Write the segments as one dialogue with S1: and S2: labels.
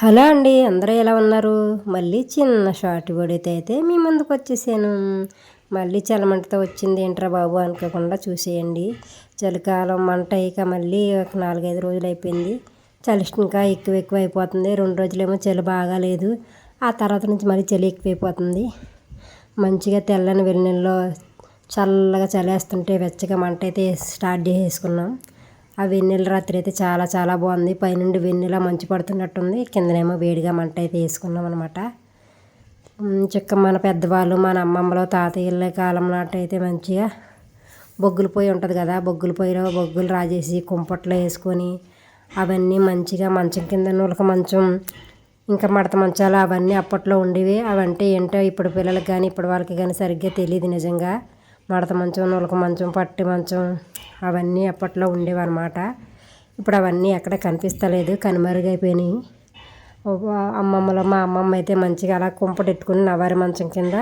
S1: Hello అండి అందరూ ఎలా ఉన్నారు? మళ్ళీ చిన్న షార్ట్ వీడియోతో అయితే మీ ముందుకు వచ్చేసాను. మళ్ళీ చలమంటతో వచ్చింది ఏంట్రా బాబు అనుకోకుండా చూసేయండి. చలికాలం మంట ఇక మళ్ళీ ఒక నాలుగైదు రోజులు అయిపోయింది. చలి ఇంకా ఎక్కువ ఎక్కువ అయిపోతుంది. రెండు రోజులేమో చలి బాగాలేదు ఆ తర్వాత నుంచి మళ్ళీ చలి ఎక్కువైపోతుంది మంచిగా తెల్లని వెన్నెల్లో చల్లగా చలేస్తుంటే వెచ్చగా మంట అయితే స్టార్ట్ చేసేసుకున్నాం. ఆ వెన్నెల రాత్రి అయితే చాలా చాలా బాగుంది. పైనుండి వెన్నెల మంచు పడుతున్నట్టుంది. కిందనేమో వేడిగా మంట అయితే వేసుకున్నాం అనమాట చిక్క మన పెద్దవాళ్ళు మన అమ్మమ్మలో తాతయ్యల కాలం నాటి అయితే మంచిగా బొగ్గులు పొయ్యి ఉంటుంది కదా బొగ్గుల పొయ్యిలో బొగ్గులు రాజేసి కుంపట్లో వేసుకొని అవన్నీ మంచిగా మంచం కింద నులక మంచం ఇంకా మడత మంచాలు అవన్నీ అప్పట్లో ఉండేవి. అవంటే ఏంటో ఇప్పుడు పిల్లలకి కానీ ఇప్పటి వాళ్ళకి కానీ సరిగ్గా తెలియదు నిజంగా. మడత మంచం నులక మంచం పట్టి మంచం అవన్నీ అప్పట్లో ఉండేవన్నమాట. ఇప్పుడు అవన్నీ ఎక్కడ కనిపిస్తలేదు కనుమరుగైపోయినాయి. అమ్మమ్మలో మా అమ్మమ్మ అయితే మంచిగా అలా కుంపటెట్టుకుని నవారి మంచం కింద.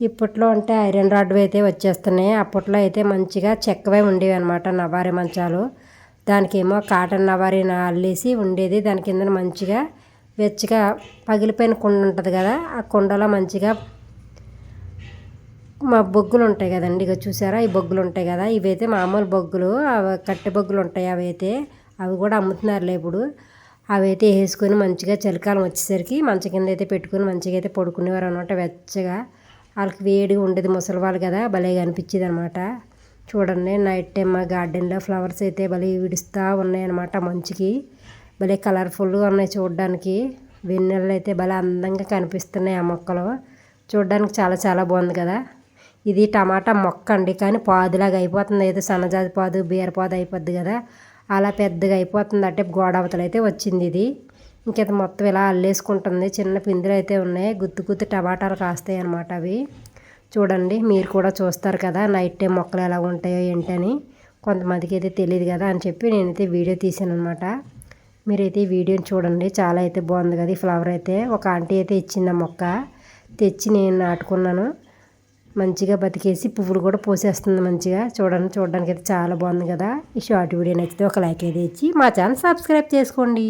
S1: ఇప్పట్లో అంటే ఐరన్ రాడ్వి అయితే వచ్చేస్తున్నాయి. అప్పట్లో అయితే మంచిగా చెక్కవే ఉండేవి అనమాట నవారి మంచాలు. దానికేమో కాటన్ నవారి అల్లేసి ఉండేది. దాని కింద మంచిగా వెచ్చగా పగిలిపోయిన కుండ ఉంటుంది కదా ఆ కుండలో మంచిగా మా బొగ్గులు ఉంటాయి కదండి ఇక చూసారా? ఈ బొగ్గులు ఉంటాయి కదా ఇవైతే మామూలు బొగ్గులు అవి కట్టె బొగ్గులు ఉంటాయి అవి అయితే అవి కూడా అమ్ముతున్నారులే ఇప్పుడు. అవి అయితే వేసుకొని మంచిగా చలికాలం వచ్చేసరికి మంచం కింద అయితే పెట్టుకొని మంచిగా అయితే పడుకునేవారు అనమాట వెచ్చగా. వాళ్ళకి వేడిగా ఉండేది ముసలి వాళ్ళు కదా భలేగా అనిపించేది అనమాట చూడండి నైట్ టైం మా గార్డెన్లో ఫ్లవర్స్ అయితే భలే విడుస్తూ ఉన్నాయన్నమాట మంచికి. భలే కలర్ఫుల్గా ఉన్నాయి చూడడానికి. వెన్నెళ్ళు అయితే భలే అందంగా కనిపిస్తున్నాయి ఆ మొక్కలు. చూడడానికి చాలా చాలా బాగుంది కదా. ఇది టమాటా మొక్క అండి కానీ పాదులాగా అయిపోతుంది. ఏదో సన్నజాతి పాదు బీరపాదు అయిపోద్ది కదా. అలా పెద్దగా అయిపోతుంది. అంటే గోడ అయితే వచ్చింది ఇది. ఇంకైతే మొత్తం ఇలా అల్లేసుకుంటుంది. చిన్న పిందులు అయితే ఉన్నాయి. గుత్తు గుత్తు టమాటాలు కాస్తాయి అనమాట అవి. చూడండి మీరు కూడా చూస్తారు కదా నైట్ టైం మొక్కలు ఎలా ఉంటాయో ఏంటని. కొంతమందికి అయితే తెలియదు కదా అని చెప్పి నేనైతే వీడియో తీసాను అనమాట మీరైతే ఈ వీడియోని చూడండి. చాలా అయితే బాగుంది కదా ఈ ఫ్లవర్ అయితే. ఒక ఆంటీ అయితే ఇచ్చింది ఆ మొక్క. తెచ్చి నేను నాటుకున్నాను. మంచిగా బతికేసి పువ్వులు కూడా పోసేస్తుంది మంచిగా. చూడండి చూడడానికి అయితే చాలా బాగుంది కదా. ఈ షార్ట్ వీడియో నచ్చితే ఒక లైక్ అయితే ఇచ్చి మా ఛానల్ సబ్స్క్రైబ్ చేసుకోండి.